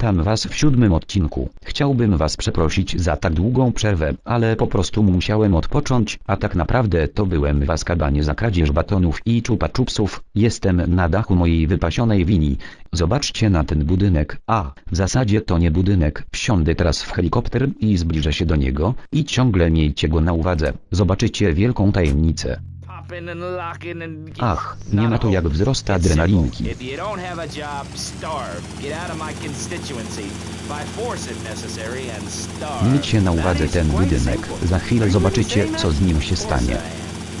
Witam was w siódmym odcinku. Chciałbym was przeprosić za tak długą przerwę, ale po prostu musiałem odpocząć, a tak naprawdę to byłem w Azkabanie za kradzież batonów i czupa czupsów. Jestem na dachu mojej wypasionej wini. Zobaczcie na ten budynek. A, w zasadzie to nie budynek. Wsiądę teraz w helikopter i zbliżę się do niego i ciągle miejcie go na uwadze. Zobaczycie wielką tajemnicę. Ach, nie ma to jak wzrost adrenalinki. My. Miejcie na uwadze ten budynek. Za chwilę zobaczycie, co z nim się stanie.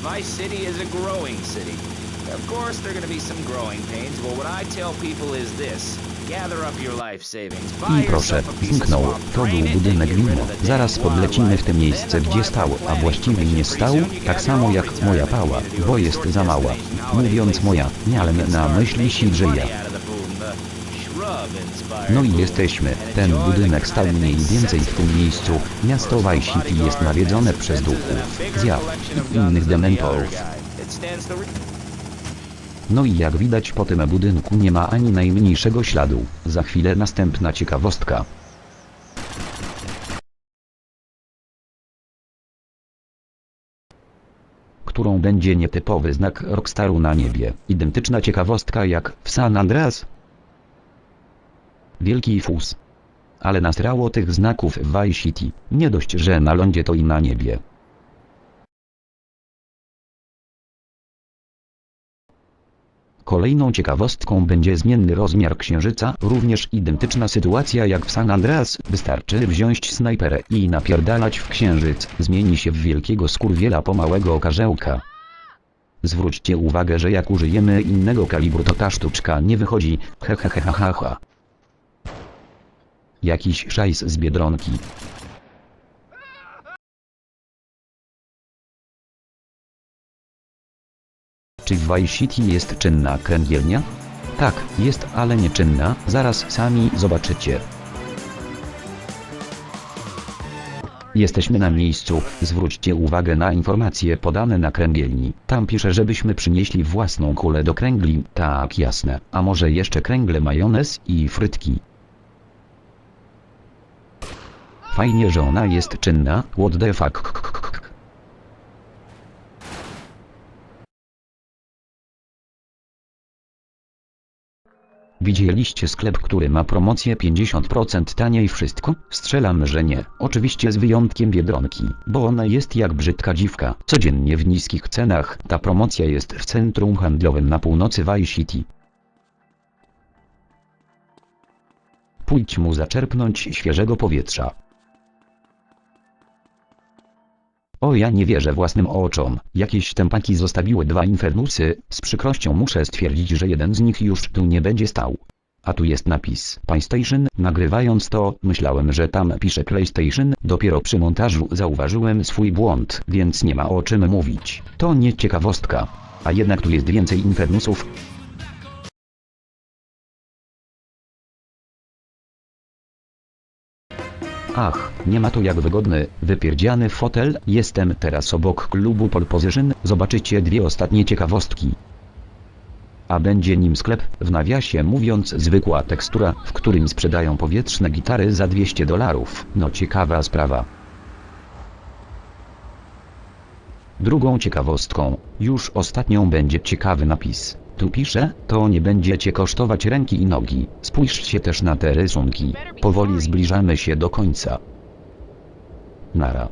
Vice City is a growing city. Of course there are going to be some growing pains, but what I tell people is this. Gather up your life savings. Buy I proszę, yourself a piece of zniknął. swamp, To drain był budynek get rid Limo. of the Zaraz podlecimy w te miejsce, gdzie apply stał, for a planning właściwie nie stał, Pretty soon you tak got samo jak moja pała, community bo jest resort za mała. destination, holiday Mówiąc moja, You miałem can na start myśli making Sidrzeja. money out of the boom, the shrub-inspired No i boom. jesteśmy. Ten budynek stał mniej więcej w tym miejscu. Miasto Vice City jest nawiedzone przez duchów, of i innych dementorów. guy. It stands to re- No i jak widać po tym budynku nie ma ani najmniejszego śladu. Za chwilę następna ciekawostka. Którą będzie nietypowy znak Rockstaru na niebie. Identyczna ciekawostka jak w San Andreas. Wielki fus. Ale nasrało tych znaków w Vice City. Nie dość, że na lądzie to i na niebie. Kolejną ciekawostką będzie zmienny rozmiar księżyca, również identyczna sytuacja jak w San Andreas, wystarczy wziąć snajperę i napierdalać w księżyc, zmieni się w wielkiego skurwiela pomałego karzełka. Zwróćcie uwagę, że jak użyjemy innego kalibru to ta sztuczka nie wychodzi, hehehehaha. Jakiś szajs z Biedronki. Vice City jest czynna kręgielnia? Tak, jest, ale nieczynna, zaraz sami zobaczycie. Jesteśmy na miejscu, zwróćcie uwagę na informacje podane na kręgielni. Tam pisze, żebyśmy przynieśli własną kulę do kręgli, tak jasne, a może jeszcze kręgle majonez i frytki. Fajnie, że ona jest czynna, what the fuck. Widzieliście sklep, który ma promocję 50% taniej wszystko? Strzelam, że nie. Oczywiście z wyjątkiem Biedronki, bo ona jest jak brzydka dziwka. Codziennie w niskich cenach. Ta promocja jest w centrum handlowym na północy Vice City. Pójdź mu zaczerpnąć świeżego powietrza. O ja nie wierzę własnym oczom. Jakieś tempaki zostawiły dwa infernusy. Z przykrością muszę stwierdzić, że jeden z nich już tu nie będzie stał. A tu jest napis PlayStation. Nagrywając to, myślałem, że tam pisze PlayStation. Dopiero przy montażu zauważyłem swój błąd, więc nie ma o czym mówić. To nie ciekawostka. A jednak tu jest więcej infernusów. Ach, nie ma to jak wygodny, wypierdziany fotel, jestem teraz obok klubu Pole Position, zobaczycie dwie ostatnie ciekawostki. A będzie nim sklep, w nawiasie mówiąc zwykła tekstura, w którym sprzedają powietrzne gitary za 200 dolarów, no ciekawa sprawa. Drugą ciekawostką, już ostatnią będzie ciekawy napis. Tu pisze, to nie będzie cię kosztować ręki i nogi. Spójrzcie też na te rysunki. Powoli zbliżamy się do końca. Nara.